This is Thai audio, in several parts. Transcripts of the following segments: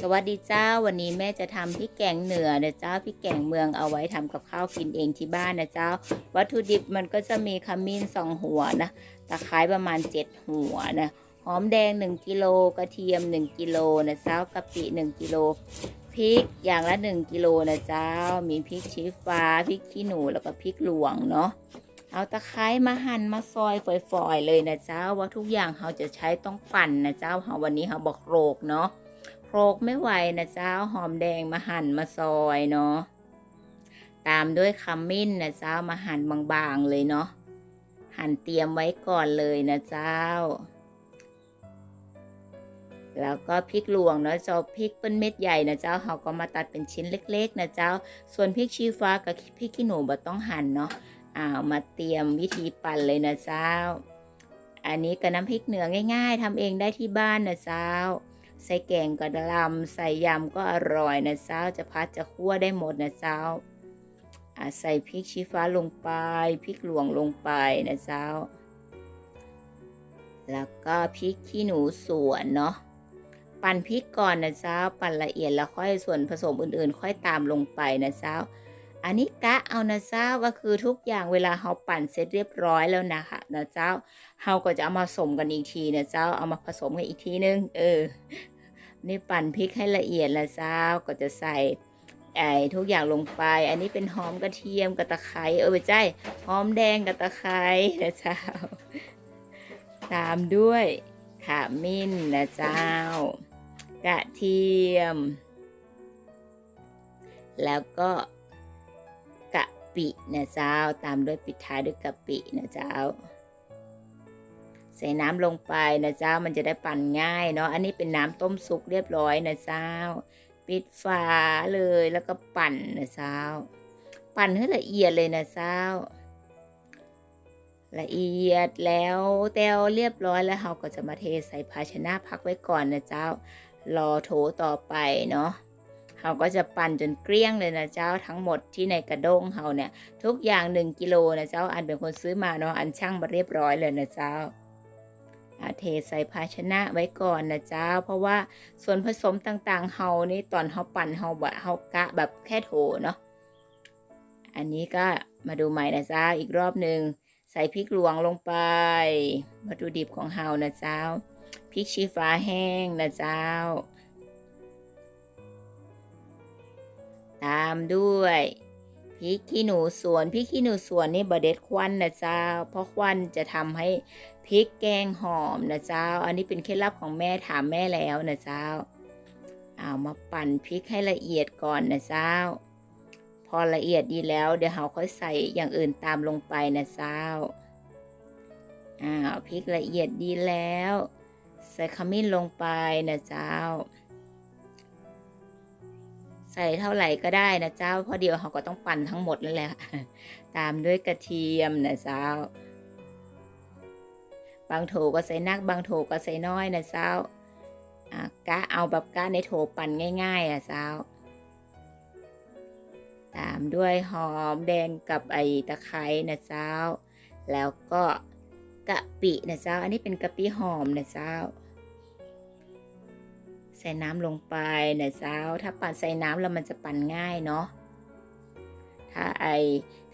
สวัสดีเจ้าวันนี้แม่จะทำพริกแกงเหนือนะเจ้าพริกแกงเมืองเอาไว้ทำกับข้าวกินเองที่บ้านนะเจ้า วัตถุดิบมันก็จะมีขมิ้นสองหัวนะตะไคร้ประมาณเจ็ดหัวนะหอมแดง1กิโลกระเทียม1กิโลนะเจ้ากะปิ1กิโลพริกอย่างละ1กิโลนะเจ้า มีพริกชี้ฟ้าพริกขี้หนูแล้วก็พริกหลวงเนาะเอาตะไคร้มาหั่นมาซอยฝอยๆเลยนะเจ้าว่าทุกอย่างเราจะใช้ต้องปั่นนะเจ้าเราวันนี้เราบอกโรกเนาะ รกไม่ไหวนะเจ้าหอมแดงมาหั่นมาซอยเนาะตามด้วยขมิ้นนะเจ้ามาหั่นบางๆเลยเนาะหั่นเตรียมไว้ก่อนเลยนะเจ้า แล้วก็พริกหลวงเนาะเจ้าพริกเป็นเม็ดใหญ่นะเจ้าเขาก็มาตัดเป็นชิ้นเล็ก ๆ นะเจ้า ส่วนพริกชี้ฟ้ากับพริกขี้หนูบ่ต้องหั่นเนาะอ้าวมาเตรียมวิธีปั่นเลยนะเจ้า อันนี้กับน้ำพริกเหนือง่าย ๆทำเองได้ที่บ้านนะเจ้า ใส่แกงกระลำใส่ยำก็อร่อยนะเจ้า จะพัดจะคั่วได้หมดนะเจ้าใส่พริกชี้ฟ้าลงไปพริกหลวงลงไปนะเจ้า แล้วก็พริกขี้หนูสวนเนาะปั่นพริกก่อนนะเจ้า ปั่นละเอียดแล้วค่อยส่วนผสมอื่นๆ ค่อยตามลงไปนะเจ้า อันนี้กะเอานะเจ้าก็คือทุกอย่างเวลาเราปั่นเสร็จเรียบร้อยแล้วนะคะนะเจ้าเราก็จะเอามาผสมกันอีกทีนะเจ้าเอามาผสมกันอีกทีนึงเออ นี่ปั่นพริกให้ละเอียดล้วเจ้าก็จะใส่ไอ้ทุกอย่างลงไป อันนี้เป็นหอมกระเทียมกับตะไคร้เออไม่ใช่หอมแดงกับตะไคร้นะเจ้า ตามด้วยขมิ้นนะเจ้า กระเทียม แล้วก็กะปินะเจ้า ตามด้วยปิดท้ายด้วยกะปินะเจ้า ใส่น้ำลงไปนะเจ้ามันจะได้ปั่นง่ายเนาะอันนี้เป็นน้ำต้มสุกเรียบร้อยนะเจ้า ปิดฝาเลยแล้วก็ปั่นนะเจ้า ปั่นให้ละเอียดเลยนะเจ้า ละเอียดแล้วแต้วเรียบร้อยแล้วเราก็จะมาเทใส่ภาชนะพักไว้ก่อนนะเจ้ารอโถต่อไปเนาะเราก็จะปั่นจนเกลี้ยงเลยนะเจ้าทั้งหมดที่ในกระด้งเราเนี่ย ทุกอย่างหนึ่งกิโลนะเจ้าอันเป็นคนซื้อมาเนาะอันช่างมาเรียบร้อยเลยนะเจ้า ทใส่ภาชนะไว้ก่อนนะเจ้า เพราะว่าส่วนผสมต่างๆเฮานี่ตอนเฮาปั่นเฮาบะเฮากะแบบแค่โถเนาะอันนี้ก็มาดูใหม่นะเจ้าอีกรอบหนึ่งใส่พริกหลวงลงไป วัตถุดิบของเฮานะเจ้าพริกชี้ฟ้าแห้งนะเจ้า ตามด้วย ริกขี้หนูสวนพริกขี้หนูสวนนี่บะเด็ดควันนะเจ้า เพราะควันจะทำให้พริกแกงหอมนะเจ้า อันนี้เป็นเคล็ดลับของแม่ถามแม่แล้วนะเจ้า เอามาปั่นพริกให้ละเอียดก่อนนะเจ้า พอละเอียดดีแล้วเดี๋ยวเราค่อยใส่อย่างอื่นตามลงไปนะเจ้าอ้าวพริกละเอียดดีแล้ว ใส่ขมิ้นลงไปนะเจ้า ใส่เท่าไหร่ก็ได้นะเจ้าเพราะเดียวเราก็ต้องปั่นทั้งหมดนั่นแหละตามด้วยกระเทียมนะเจ้า บางโถก็ใส่นักบางโถก็ใส่น้อยนะเจ้าอะกะเอาแบบกะในโถปั่นง่าย ๆ อะเจ้า ตามด้วยหอมแดงกับไอตะไคร้นะเจ้า แล้วก็กะปินะเจ้า อันนี้เป็นกะปิหอมนะเจ้า ส่น้ำลงไปนะเจ้า ถ้าปั่นใส่น้ำแล้วมันจะปั่นง่ายเนาะ ถ้าไอ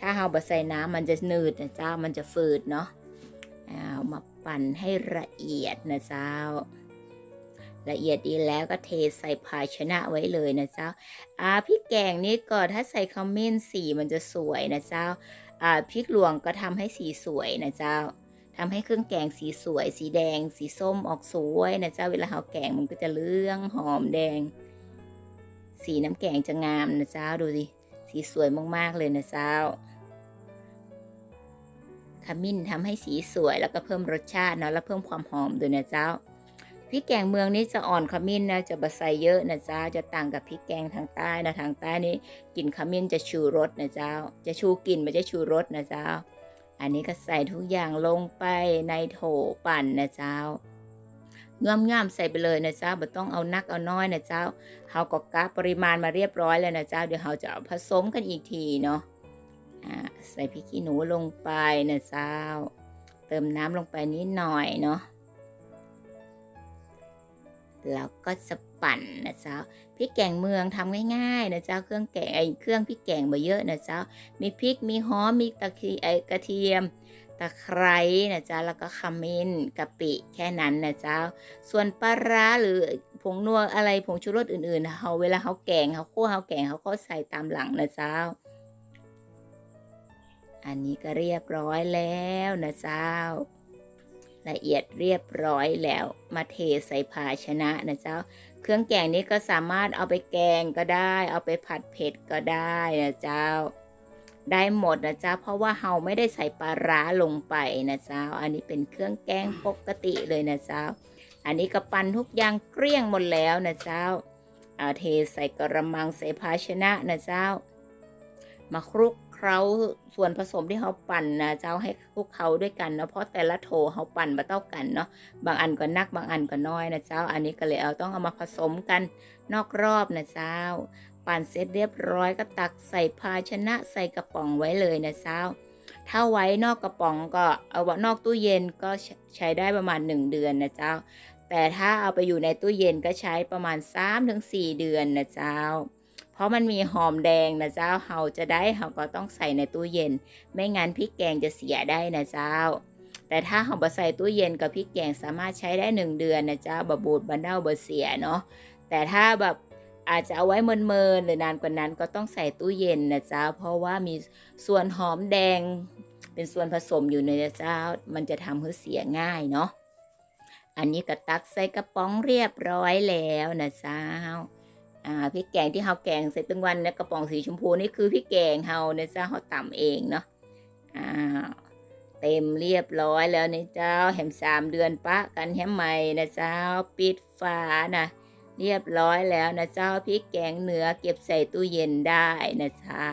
ถ้าเราบะใส่น้ำมันจะหนืดนะเจ้า มันจะฝืดเนาะเอามาปั่นให้ละเอียดนะเจ้า ละเอียดดีแล้วก็เทใส่ภาชนะไว้เลยนะเจ้า อ่าพริกแกงนี่ก็ถ้าใส่ขมิ้นสีมันจะสวยนะเจ้า อ่าพริกหลวงก็ทำให้สีสวยนะเจ้า ทำให้เครื่องแกงสีสวย สีแดง สีส้มออกสวยนะเจ้าเวลาเราแกงมันก็จะเลืองหอมแดง สีน้ำแกงจะงามนะเจ้าดูสิสีสวยมากๆเลยนะเจ้าขมิ้นทำให้สีสวยแล้วก็เพิ่มรสชาติเนาะแล้วเพิ่มความหอมด้วยนะเจ้าพริกแกงเมืองนี้จะอ่อนขมิ้นนะจะบะใส่เยอะนะเจ้าจะต่างกับพริกแกงทางใต้นะทางใต้นี้กลิ่นขมิ้นจะชูรสนะเจ้า จะชูกลิ่นไม่ใช่ชูรสนะเจ้า อันนี้ก็ใส่ทุกอย่างลงไปในโถปั่นนะเจ้าง่ามๆใส่ไปเลยนะเจ้าไม่ต้องเอานักเอาน้อยนะเจ้าเฮาก็กะปริมาณมาเรียบร้อยแล้วนะเจ้าเดี๋ยวเฮาจะาผสมกันอีกทีเนาะอ่าใส่พริกขี้หนูลงไปนะเจ้า เติมน้ำลงไปนิดหน่อยเนาะแล้วก็จะ ปั่นนะเจ้าพริกแกงเมืองทำง่ายๆนะเจ้าเครื่องแกงไอ้เครื่องพริกแกงมาเยอะนะเจ้ามีพริกมีหอมมีตะคีไอ้กระเทียมตะไคร้นะจ๊ะแล้วก็ขมิ้นกะปิแค่นั้นนะเจ้าส่วนปลาร้าหรือผงนัวอะไรผงชูรสอื่นๆเขาเวลาเขาแกงเขาคั่วเขาแกงเขาก็ใส่ตามหลังนะเจ้าอันนี้ก็เรียบร้อยแล้วนะเจ้า ละเอียดเรียบร้อยแล้วมาเทใส่ภาชนะนะเจ้า เครื่องแกงนี้ก็สามารถเอาไปแกงก็ได้ เอาไปผัดเผ็ดก็ได้นะเจ้า ได้หมดนะเจ้าเพราะว่าเฮาไม่ได้ใส่ปลาร้าลงไปนะเจ้า อันนี้เป็นเครื่องแกงปกติเลยนะเจ้า อันนี้ก็ปั่นทุกอย่างเกลี้ยงหมดแล้วนะเจ้าเอาเทใส่กระมังใส่ภาชนะนะเจ้า มาคลุก เคล้าส่วนผสมที่เขาปั่นนะเจ้าให้คลุกเคล้าด้วยกันเนาะเพราะแต่ละโถเขาปั่นมาเท่ากันเนาะบางอันก็นักบางอันก็น้อยนะเจ้า อันนี้ก็เลยเอาต้องเอามาผสมกันนอกรอบนะเจ้า ปั่นเสร็จเรียบร้อยก็ตักใส่ภาชนะใส่กระป๋องไว้เลยนะเจ้าถ้าไว้นอกกระป๋องก็เอาไว้นอกตู้เย็นก็ใช้ได้ประมาณ 1 เดือนนะเจ้า แต่ถ้าเอาไปอยู่ในตู้เย็นก็ใช้ประมาณ 3-4 เดือนนะเจ้า ราะมันมีหอมแดงนะเจ้าเฮาจะได้เฮาก็ต้องใส่ในตู้เย็น ไม่งั้นพริกแกงจะเสียได้นะเจ้า แต่ถ้าเฮาบ่ใส่ตู้เย็นกับพริกแกงสามารถใช้ได้1เดือนนะเจ้าบะบูดบะเน่าบะเสียเนาะ แต่ถ้าแบบอาจจะเอาไว้เมินๆหรือนานกว่านั้นก็ต้องใส่ตู้เย็นนะเจ้า เพราะว่ามีส่วนหอมแดง เป็นส่วนผสมอยู่ในนะเจ้า มันจะทำให้เสียง่ายเนาะ อันนี้ก็ตักใส่กระป๋องเรียบร้อยแล้วนะเจ้า อ่าพริกแกงที่เฮาแกงเสร็จตั้งวันนะกระป๋องสีชมพูนี่คือพริกแกงเฮานะเจ้าเฮาต่ำเองเนาะอ่าเต็มเรียบร้อยแล้วนะเจ้าแหมสามเดือนปะกันแหมใหม่นะเจ้าปิดฝานะเรียบร้อยแล้วนะเจ้าพริกแกงเนื้อเก็บใส่ตู้เย็นได้นะเจ้า